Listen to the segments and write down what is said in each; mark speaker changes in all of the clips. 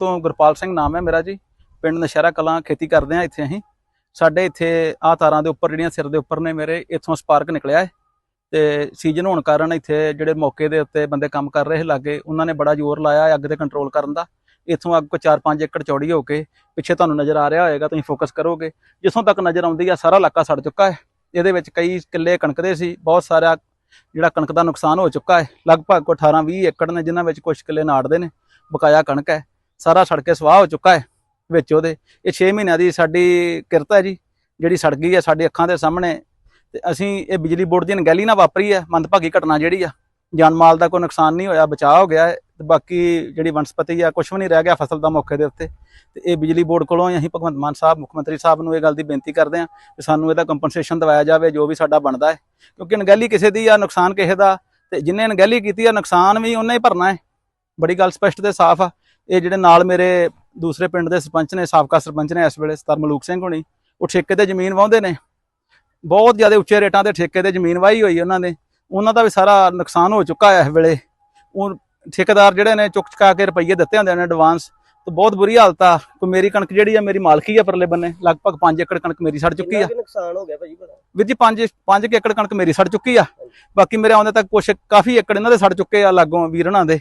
Speaker 1: ਤੋਂ ਗੁਰਪਾਲ ਸਿੰਘ ਨਾਮ ਹੈ ਮੇਰਾ ਜੀ। ਪਿੰਡ ਨਸ਼ਹਿਰਾ ਕਲਾਂ ਖੇਤੀ ਕਰਦੇ ਆ ਇੱਥੇ ਅਸੀਂ। ਸਾਡੇ ਇੱਥੇ ਆ ਤਾਰਾਂ ਦੇ ਉੱਪਰ ਜਿਹੜੀਆਂ ਸਿਰ ਦੇ ਉੱਪਰ ਨੇ ਮੇਰੇ, ਇੱਥੋਂ ਸਪਾਰਕ ਨਿਕਲਿਆ ਹੈ। ਤੇ ਸੀਜ਼ਨ ਹੋਣ ਕਾਰਨ ਇੱਥੇ ਜਿਹੜੇ ਮੌਕੇ ਦੇ ਉੱਤੇ ਬੰਦੇ ਕੰਮ ਕਰ ਰਹੇ ਲਾਗੇ, ਉਹਨਾਂ ਨੇ ਬੜਾ ਜ਼ੋਰ ਲਾਇਆ ਹੈ ਅੱਗ ਤੇ ਕੰਟਰੋਲ ਕਰਨ ਦਾ। ਇੱਥੋਂ ਅੱਗ ਕੋ 4-5 ਏਕੜ ਚੌੜੀ ਹੋ ਕੇ ਪਿੱਛੇ ਤੁਹਾਨੂੰ ਨਜ਼ਰ ਆ ਰਿਹਾ ਹੋਏਗਾ, ਤੁਸੀਂ ਫੋਕਸ ਕਰੋਗੇ। ਜਿੱਥੋਂ ਤੱਕ ਨਜ਼ਰ ਆਉਂਦੀ ਆ, ਸਾਰਾ ਇਲਾਕਾ ਸੜ ਚੁੱਕਾ ਹੈ। ਇਹਦੇ ਵਿੱਚ ਕਈ ਕਿੱਲੇ ਕਣਕ ਦੇ ਸੀ, ਬਹੁਤ ਸਾਰਾ ਜਿਹੜਾ ਕਣਕ ਦਾ ਨੁਕਸਾਨ ਹੋ ਚੁੱਕਾ ਹੈ। ਲਗਭਗ ਕੋ 18-20 ਏਕੜ ਨੇ, ਜਿਨ੍ਹਾਂ ਵਿੱਚ ਕੁਝ ਕਿੱਲੇ ਨਾੜਦੇ ਨੇ, ਬਕਾਇਆ ਕਣਕ ਹੈ। ਸਾਰਾ ਸੜ ਕੇ ਸਵਾਹ ਹੋ ਚੁੱਕਾ ਹੈ ਵਿੱਚ ਉਹਦੇ। ਇਹ 6 ਮਹੀਨਿਆਂ ਦੀ ਸਾਡੀ ਕਿਰਤ ਹੈ ਜੀ, ਜਿਹੜੀ ਸੜ ਗਈ ਹੈ ਸਾਡੇ ਅੱਖਾਂ ਦੇ ਸਾਹਮਣੇ। ਤੇ ਅਸੀਂ ਇਹ ਬਿਜਲੀ ਬੋਰਡ ਦੀ ਅਣਗਹਿਲੀ ਨਾਲ ਵਾਪਰੀ ਹੈ, ਮੰਦਭਾਗੀ ਘਟਨਾ ਜਿਹੜੀ ਆ। ਜਾਨ ਮਾਲ ਦਾ ਕੋਈ ਨੁਕਸਾਨ ਨਹੀਂ ਹੋਇਆ, ਬਚਾਅ ਹੋ ਗਿਆ ਹੈ ਤੇ ਬਾਕੀ ਜਿਹੜੀ ਵਨਸਪਤੀ ਆ ਕੁਝ ਵੀ ਨਹੀਂ ਰਹਿ ਗਿਆ ਫਸਲ ਦਾ ਮੌਕੇ ਦੇ ਉੱਤੇ। ਤੇ ਇਹ ਬਿਜਲੀ ਬੋਰਡ ਕੋਲੋਂ ਹੀ ਅਸੀਂ ਭਗਵੰਤ ਮਾਨ ਸਾਹਿਬ, ਮੁੱਖ ਮੰਤਰੀ ਸਾਹਿਬ ਨੂੰ ਇਹ ਗੱਲ ਦੀ ਬੇਨਤੀ ਕਰਦੇ ਹਾਂ ਕਿ ਸਾਨੂੰ ਇਹਦਾ ਕੰਪਨਸੇਸ਼ਨ ਦਿਵਾਇਆ ਜਾਵੇ, ਜੋ ਵੀ ਸਾਡਾ ਬਣਦਾ ਹੈ। ਕਿਉਂਕਿ ਅਣਗਹਿਲੀ ਕਿਸੇ ਦੀ ਆ, ਨੁਕਸਾਨ ਕਿਸੇ ਦਾ, ਤੇ ਜਿੰਨੇ ਅਣਗਹਿਲੀ ਕੀਤੀ ਆ, ਨੁਕਸਾਨ ਵੀ ਉਹਨੇ ਹੀ ਭਰਨਾ ਹੈ। ਬੜੀ ਗੱਲ ਸਪਸ਼ਟ ਤੇ ਸਾਫ਼ ਆ। ਇਹ ਜਿਹੜੇ ਨਾਲ ਮੇਰੇ ਦੂਸਰੇ ਪਿੰਡ ਦੇ ਸਰਪੰਚ ਨੇ ਸਾਬਕਾ ਸਰਪੰਚ ਨੇ ਇਸ ਵੇਲੇ ਸਤਰ ਮਲੂਕ ਸਿੰਘ ਹੋਣੀ ਉਹ ਠੇਕੇ ਤੇ ਜ਼ਮੀਨ ਵਾਹੁੰਦੇ ਨੇ। ਬਹੁਤ ਜ਼ਿਆਦਾ ਉੱਚੇ ਰੇਟਾਂ ਤੇ ਠੇਕੇ ਤੇ ਜ਼ਮੀਨ ਵਾਹੀ ਹੋਈ ਉਹਨਾਂ ਨੇ। ਉਹਨਾਂ ਦਾ ਵੀ ਸਾਰਾ ਨੁਕਸਾਨ ਹੋ ਚੁੱਕਾ ਹੈ ਇਸ ਵੇਲੇ। ਉਹ ਠੇਕੇਦਾਰ ਜਿਹੜੇ ਨੇ ਚੁੱਕ ਚੁਕਾ ਕੇ ਰੁਪਈਏ ਦਿੱਤੇ ਹੁੰਦੇ ਨੇ ਐਡਵਾਂਸ ਤੇ ਬਹੁਤ ਬੁਰੀ ਹਾਲਤ ਆ। ਕੋਈ ਮੇਰੀ ਕਣਕ ਜਿਹੜੀ ਆ ਮੇਰੀ ਮਾਲਕੀ ਆ ਪਰਲੇ ਬੰਨੇ। ਲਗਭਗ 5 ਏਕੜ ਕਣਕ ਮੇਰੀ ਸੜ ਚੁੱਕੀ ਆ।
Speaker 2: ਕੁ ਨੁਕਸਾਨ ਹੋ ਗਿਆ
Speaker 1: ਵੀਰ ਜੀ 5 5 ਏਕੜ ਕਣਕ ਮੇਰੀ ਸੜ ਚੁੱਕੀ ਆ। ਬਾਕੀ ਮੇਰੇ ਆਉਂਦੇ ਤੱਕ ਕੁਛ ਕਾਫੀ ਏਕੜ ਇਹਨਾਂ ਦੇ ਸੜ ਚੁੱਕੇ ਆ ਲਾਗੋਂ ਵੀਰਨਾਂ ਦੇ।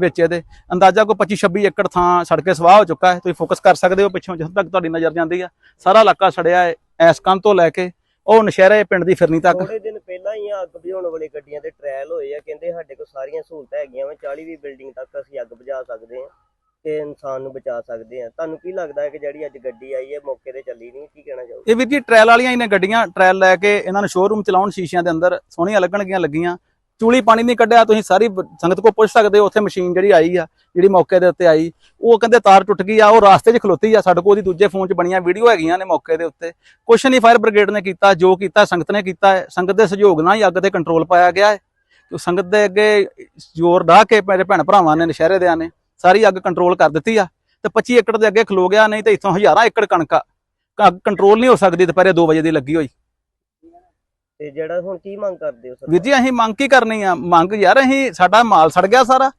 Speaker 1: ਵਿੱਚ ਇਹਦੇ। ਅੰਦਾਜ਼ਾ ਕੋਈ 25 26 ਏਕੜ ਥਾਂ ਸੜ ਕੇ ਸਵਾਹ ਹੋ ਚੁੱਕਾ ਹੈ। ਤੁਸੀਂ ਫੋਕਸ ਕਰ ਸਕਦੇ ਹੋ ਪਿੱਛੋਂ ਜਿੱਥੋਂ ਤੱਕ ਤੁਹਾਡੀ ਨਜ਼ਰ ਜਾਂਦੀ ਆ। ਸਾਰਾ ਇਲਾਕਾ ਸੜਿਆ ਹੈ ਐਸ ਕੰਨ ਤੋਂ ਲੈ ਕੇ। ਉਹ ਨਸ਼ਹਿਰੇ ਪਿੰਡ ਦੀ ਫਿਰਨੀ ਤੱਕ।
Speaker 2: ਥੋੜੇ ਦਿਨ ਪਹਿਲਾਂ ਹੀ ਅੱਗ ਬੁਝਾਉਣ ਵਾਲੀ ਗੱਡੀਆਂ ਦੇ ਟ੍ਰਾਇਲ ਹੋਏ ਆ। ਕਹਿੰਦੇ ਸਾਡੇ ਕੋਲ ਸਾਰੀਆਂ ਸਹੂਲਤਾਂ ਹੈਗੀਆਂ ਵਾ। 40 ਵੀ ਬਿਲਡਿੰਗ ਤੱਕ ਅਸੀਂ ਅੱਗ ਬੁਝਾ ਸਕਦੇ ਹਾਂ ਤੇ ਇਨਸਾਨ ਨੂੰ ਬਚਾ ਸਕਦੇ ਹਾਂ। ਤੁਹਾਨੂੰ ਕੀ ਲੱਗਦਾ ਹੈ ਕਿ ਜਿਹੜੀ ਅੱਜ ਗੱਡੀ ਆਈ ਹੈ ਮੌਕੇ ਤੇ ਚੱਲੀ ਨਹੀਂ? ਕੀ ਕਹਿਣਾ ਚਾਹੋਗੇ?
Speaker 1: ਇਹ ਵੀਰ ਜੀ ਟ੍ਰਾਇਲ ਵਾਲੀਆਂ ਹੀ ਨੇ ਗੱਡੀਆਂ। ਟ੍ਰਾਇਲ ਲੈ ਕੇ ਇਹਨਾਂ ਨੂੰ ਸ਼ੋਰੂਮ ਚਲਾਉਣ ਸ਼ੀਸ਼ਿਆਂ ਦੇ ਅੰਦਰ ਸੋਹਣੀਆਂ ਲੱਗਣਗੀਆਂ ਲੱਗੀਆਂ। ਚੂਲੀ ਪਾਣੀ ਨਹੀਂ ਕੱਢਿਆ, ਤੁਸੀਂ ਸਾਰੀ ਸੰਗਤ ਕੋ ਪੁੱਛ ਸਕਦੇ ਹੋ, ਉੱਥੇ ਮਸ਼ੀਨ ਜਿਹੜੀ ਆਈ ਆ, ਜਿਹੜੀ ਮੌਕੇ ਦੇ ਉੱਤੇ ਆਈ, ਉਹ ਕਹਿੰਦੇ ਤਾਰ ਟੁੱਟ ਗਈ ਆ, ਉਹ ਰਾਸਤੇ 'ਚ ਖਲੋਤੀ ਆ, ਸਾਡੇ ਕੋਲ ਉਹਦੀ ਦੂਜੇ ਫੋਨ 'ਚ ਬਣੀਆਂ ਵੀਡੀਓ ਹੈਗੀਆਂ ਨੇ ਮੌਕੇ ਦੇ ਉੱਤੇ। ਕੁਛ ਨਹੀਂ, ਫਾਇਰ ਬ੍ਰਿਗੇਡ ਨੇ ਕੀਤਾ, ਜੋ ਕੀਤਾ, ਸੰਗਤ ਨੇ ਕੀਤਾ ਹੈ ਸੰਗਤ ਦੇ ਸਹਿਯੋਗ ਨਾਲ ਹੀ ਅੱਗ ਤੇ ਕੰਟਰੋਲ ਪਾਇਆ ਗਿਆ ਹੈ। ਕਿ ਸੰਗਤ ਦੇ ਅੱਗੇ ਜ਼ੋਰ ਢਾ ਕੇ ਮੇਰੇ ਭੈਣ ਭਰਾਵਾਂ ਨੇ, ਨਸ਼ਹਿਰੇ ਦਿਆਂ ਨੇ, ਸਾਰੀ ਅੱਗ ਕੰਟਰੋਲ ਕਰ ਦਿੱਤੀ ਆ। ਤੇ 25 ਏਕੜ ਦੇ ਅੱਗੇ ਖਲੋ ਗਿਆ, ਨਹੀਂ ਤੇ ਇੱਥੋਂ ਹਜ਼ਾਰਾਂ ਏਕੜ ਕਣਕ ਆ। ਅੱਗ ਕੰਟਰੋਲ ਨਹੀਂ ਹੋ ਸਕਦੀ, ਦੁਪਹਿਰੇ 2 ਵਜੇ ਦੀ ਲੱਗੀ ਹੋਈ।
Speaker 2: ਤੇ ਜਿਹੜਾ ਹੁਣ ਕੀ ਮੰਗ ਕਰਦੇ ਹੋ
Speaker 1: ਵੀਰ ਜੀ ਅਸੀਂ ਮੰਗ ਕੀ ਕਰਨੀ ਆ? ਮੰਗ ਯਾਰ ਅਸੀਂ ਸਾਡਾ ਮਾਲ ਸੜ ਗਿਆ ਸਾਰਾ।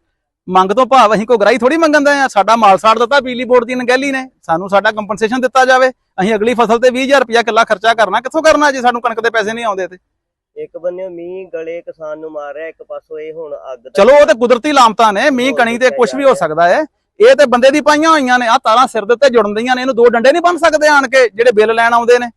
Speaker 1: ਮੰਗ ਤੋਂ ਭਾਵ ਅਸੀਂ ਕੋਈ ਗਰਾਈ ਥੋੜੀ ਮੰਗਣ ਦੇ ਆ। ਸਾਡਾ ਮਾਲ ਸੜ ਦਿੱਤਾ ਬਿਜਲੀ ਬੋਰਡ ਦੀ ਨਗੈਲੀ ਨੇ। ਸਾਨੂੰ ਸਾਡਾ ਕੰਪਨਸੇਸ਼ਨ ਦਿੱਤਾ ਜਾਵੇ। ਅਸੀਂ ਅਗਲੀ ਫਸਲ ਤੇ 20000 ਰੁਪਇਆ ਕਿੱਲਾ ਖਰਚਾ ਕਰਨਾ। ਕਿੱਥੋਂ ਕਰਨਾ ਜੇ? ਸਾਨੂੰ ਕਣਕ ਦੇ ਪੈਸੇ ਨਹੀਂ ਆਉਂਦੇ ਤੇ
Speaker 2: ਇੱਕ ਬੰਨੇ ਮੀਂਹ ਗਲੇ ਕਿਸਾਨ ਨੂੰ ਮਾਰ ਰਿਹਾ ਇੱਕ ਪਾਸੋਂ ਇਹ ਹੁਣ ਅੱਗ ਦਾ
Speaker 1: ਚਲੋ ਉਹ ਤੇ ਕੁਦਰਤੀ ਲਾਮਤਾਂ ਨੇ। ਮੀਂਹ ਕਣੀ ਤੇ ਕੁਝ ਵੀ ਹੋ ਸਕਦਾ ਹੈ। ਇਹ ਤੇ ਬੰਦੇ ਦੀ ਪਾਈਆਂ ਹੋਈਆਂ ਨੇ। ਆ ਤਾਰਾਂ ਸਿਰ ਦੇ ਉੱਤੇ ਜੁੜਨ ਦੀਆਂ ਨੇ। ਇਹਨੂੰ ਦੋ ਡੰਡੇ ਨਹੀਂ ਬਣ ਸਕਦੇ ਆਣ ਕੇ ਜਿਹੜੇ ਬਿੱਲ ਲੈਣ ਆਉਂਦੇ ਨੇ।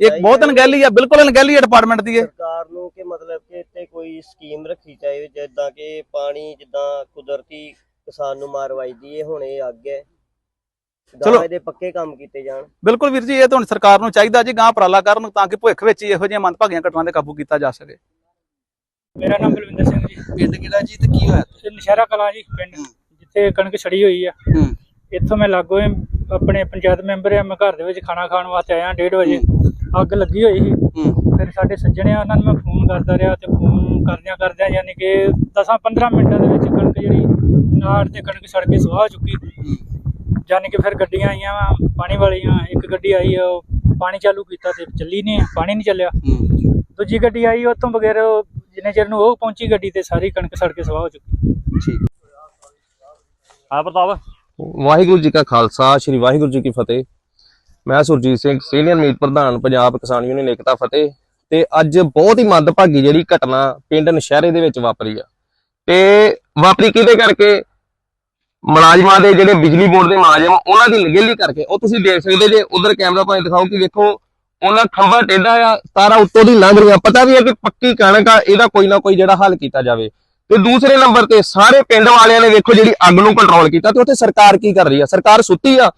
Speaker 1: ਇਹ ਬਹੁਤ ਅਣਗਹਿਲੀ ਆ ਬਿਲਕੁਲ ਅਣਗਹਿਲੀ ਆ ਡਿਪਾਰਟਮੈਂਟ ਦੀ ਇਹ।
Speaker 2: ਸਰਕਾਰ ਨੂੰ ਕਿ ਮਤਲਬ ਕਿ ਇੱਥੇ ਕੋਈ ਸਕੀਮ ਰੱਖੀ ਚਾਹੀਏ ਜਿੱਦਾਂ ਕਿ ਪਾਣੀ ਜਿੱਦਾਂ ਕੁਦਰਤੀ ਕਿਸਾਨ ਨੂੰ ਮਾਰ ਵੱਜਦੀ ਹੈ ਹੁਣ ਇਹ ਅੱਗ ਹੈ
Speaker 1: ਚਲੋ।
Speaker 2: ਇਹਦੇ ਪੱਕੇ ਕੰਮ ਕੀਤੇ ਜਾਣ।
Speaker 1: ਬਿਲਕੁਲ ਵੀਰ ਜੀ ਇਹ ਤਾਂ ਹੁਣ ਸਰਕਾਰ ਨੂੰ ਚਾਹੀਦਾ ਜੀ ਗਾਂ ਉਪਰਾਲਾ ਕਰਨ ਤਾਂ ਕਿ ਭਵਿੱਖ ਵਿੱਚ ਇਹੋ ਜਿਹੀਆਂ ਮੰਦਭਾਗੀਆਂ ਘਟਨਾਵਾਂ ਤੇ ਕਾਬੂ ਕੀਤਾ ਜਾ ਸਕੇ।
Speaker 3: ਮੇਰਾ ਨਾਮ ਬਲਵਿੰਦਰ ਸਿੰਘ ਜੀ।
Speaker 4: ਪਿੰਡ ਕਿਹੜਾ ਜੀ ਤੇ ਕੀ ਹੋਇਆ?
Speaker 3: ਤੇ ਨਸ਼ਹਿਰਾ ਕਲਾਂ ਜੀ ਪਿੰਡ ਜਿੱਥੇ ਕਣਕ ਛੜੀ ਹੋਈ ਆ।
Speaker 4: ਹੂੰ।
Speaker 3: ਇੱਥੋਂ ਮੈਂ ਲਾਗੋ ਆਪਣੇ ਪੰਚਾਇਤ ਮੈਂਬਰ ਆ ਮੈਂ ਘਰ ਦੇ ਵਿੱਚ ਖਾਣਾ ਖਾਣ ਵਾਸਤੇ ਆਇਆ 1:30 ਵਜੇ। ਅੱਗ ਲੱਗੀ ਹੋਈ ਸੀ। ਫਿਰ ਸਾਡੇ ਸੱਜਣੇ ਆ ਉਹਨਾਂ ਨੂੰ ਮੈਂ ਫੋਨ ਕਰਦਾ ਰਿਹਾ ਤੇ ਫੋਨ ਕਰਦਿਆਂ ਕਰਦਿਆਂ ਯਾਨੀ ਕਿ 10-15 ਮਿੰਟਾਂ ਦੇ ਵਿੱਚ ਕਣਕ ਜਿਹੜੀ ਨਾੜ ਤੇ ਕਣਕ ਸੜ ਕੇ ਸੁਆਹ ਚੁੱਕੀ। ਯਾਨੀ ਕਿ ਫਿਰ ਗੱਡੀਆਂ ਆਈਆਂ ਵਾਂ, ਪਾਣੀ ਵਾਲੀਆਂ ਇੱਕ ਗੱਡੀ ਆਈ ਆ, ਉਹ ਪਾਣੀ ਚਾਲੂ ਕੀਤਾ ਤੇ ਚੱਲੀ ਨਹੀਂ ਪਾਣੀ ਨਹੀਂ ਚੱਲਿਆ। ਦੂਜੀ ਗੱਡੀ ਆਈ ਉਹ ਤੋਂ ਬਗੈਰ ਜਿੰਨੇ ਚਿਰ ਨੂੰ ਉਹ ਪਹੁੰਚੀ ਗੱਡੀ ਤੇ ਸਾਰੀ ਕਣਕ ਸੜ ਕੇ ਸੁਆਹ ਹੋ ਚੁੱਕੀ।
Speaker 4: ਠੀਕ।
Speaker 5: ਹਾਂ ਪ੍ਰਤਾਪ।
Speaker 6: ਵਾਹਿਗੁਰੂ ਜੀ ਕਾ ਖਾਲਸਾ ਸ੍ਰੀ ਵਾਹਿਗੁਰੂ ਜੀ ਕੀ ਫਤਿਹ। ਮੈਂ ਸੁਰਜੀਤ ਸਿੰਘ ਸੀਨੀਅਰ ਮੀਤ ਪ੍ਰਧਾਨ, ਪੰਜਾਬ ਕਿਸਾਨ ਯੂਨੀਅਨ ਏਕਤਾ ਫਤਿਹ। ਤੇ ਅੱਜ ਬਹੁਤ ਹੀ ਮੰਦਭਾਗੀ ਜਿਹੜੀ ਘਟਨਾ ਪਿੰਡ ਨਸ਼ਹਿਰੇ ਦੇ ਵਿੱਚ ਵਾਪਰੀ ਆ। ਤੇ ਵਾਪਰੀ ਕਿਹਦੇ ਕਰਕੇ? ਮੁਲਾਜ਼ਮਾਂ ਦੇ ਜਿਹੜੇ ਬਿਜਲੀ ਬੋਰਡ ਦੇ ਮੁਲਾਜ਼ਮ, ਉਹਨਾਂ ਦੀ ਨਗੇਲੀ ਕਰਕੇ। ਉਹ ਤੁਸੀਂ ਦੇਖ ਸਕਦੇ ਜੇ, ਉਧਰ ਕੈਮਰਾ ਭਾਵੇਂ ਦਿਖਾਓ ਕਿ ਵੇਖੋ, ਉਹਨਾਂ ਖੰਭਾ ਟੇਢਾ ਆ, ਤਾਰਾ ਉੱਤੋਂ ਦੀ ਲੰਘ ਰਹੀਆਂ। ਪਤਾ ਵੀ ਹੈ ਕਿ ਪੱਕੀ ਕਣਕ ਆ, ਇਹਦਾ ਕੋਈ ਨਾ ਕੋਈ ਜਿਹੜਾ ਹੱਲ ਕੀਤਾ ਜਾਵੇ। ਤੇ ਦੂਸਰੇ ਨੰਬਰ ਤੇ ਸਾਰੇ ਪਿੰਡ ਵਾਲਿਆਂ ਨੇ ਵੇਖੋ ਜਿਹੜੀ ਅੱਗ ਨੂੰ ਕੰਟਰੋਲ ਕੀਤਾ, ਤੇ ਉੱਥੇ ਸਰਕਾਰ ਕੀ ਕਰ ਰਹੀ ਆ? ਸਰਕਾਰ ਸੁੱਤੀ ਆ।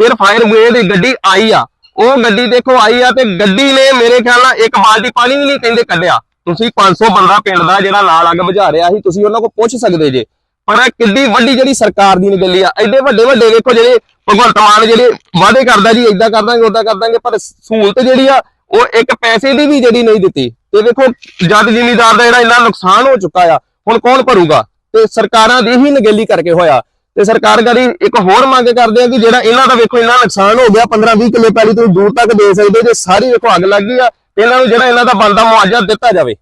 Speaker 6: ਫਿਰ ਫਾਇਰ ਬ੍ਰਿਗੇਡ ਦੀ ਗੱਡੀ ਆਈ ਆ। ਉਹ ਗੱਡੀ ਦੇਖੋ ਆਈ ਆ ਤੇ ਗੱਡੀ ਨੇ ਮੇਰੇ ਖਿਆਲ ਨਾਲ ਇੱਕ ਬਾਲਟੀ ਪਾਣੀ ਵੀ ਨਹੀਂ ਕਹਿੰਦੇ ਕੱਢਿਆ। ਤੁਸੀਂ 500 ਬੰਦਾ ਪਿੰਡ ਦਾ ਜਿਹੜਾ ਨਾਲ ਅੱਗ ਬੁਝਾ ਰਿਹਾ ਸੀ, ਤੁਸੀਂ ਉਹਨਾਂ ਕੋਲ ਪੁੱਛ ਸਕਦੇ ਜੇ। ਪਰ ਕਿੱਡੀ ਵੱਡੀ ਜਿਹੜੀ ਸਰਕਾਰ ਦੀ ਨਿਗਲੀ ਆ, ਐਡੇ ਵੱਡੇ ਵੱਡੇ ਵੇਖੋ ਜਿਹੜੇ ਭਗਵੰਤ ਮਾਨ ਜਿਹੜੇ ਵਾਅਦੇ ਕਰਦਾ ਜੀ ਇਦਾਂ ਕਰ ਦਾਂਗੇ ਉਦਾਂ ਕਰ ਦਾਂਗੇ ਪਰ ਸਹੂਲਤ ਜਿਹੜੀ ਆ, ਉਹ ਇੱਕ ਪੈਸੇ ਦੀ ਵੀ ਜਿਹੜੀ ਨਹੀਂ ਦਿੱਤੀ। ਤੇ ਵੇਖੋ, ਜਦ ਜ਼ਿਮੀਦਾਰ ਦਾ ਜਿਹੜਾ ਇੰਨਾ ਨੁਕਸਾਨ ਹੋ ਚੁੱਕਾ ਆ, ਹੁਣ ਕੌਣ ਭਰੂਗਾ? ਤੇ ਸਰਕਾਰਾਂ ਦੀ ਹੀ ਨਗੇਲੀ ਕਰਕੇ ਹੋਇਆ। ਤੇ ਸਰਕਾਰ ਕਰੀ ਇੱਕ ਹੋਰ ਮੰਗ ਕਰਦੇ ਆ ਕਿ ਜਿਹੜਾ ਇਹਨਾਂ ਦਾ ਵੇਖੋ ਇੰਨਾ ਨੁਕਸਾਨ ਹੋ ਗਿਆ 15 20 ਕਿੱਲੇ ਪੈਲੀ ਤੁਸੀਂ ਦੂਰ ਤੱਕ ਦੇ ਸਕਦੇ ਜੇ ਸਾਰੀ ਵੇਖੋ ਅੱਗ ਲੱਗ ਗਈ ਆ ਇਹਨਾਂ ਨੂੰ ਜਿਹੜਾ ਇਹਨਾਂ ਦਾ ਬਣਦਾ ਮੁਆਵਜ਼ਾ ਦਿੱਤਾ ਜਾਵੇ।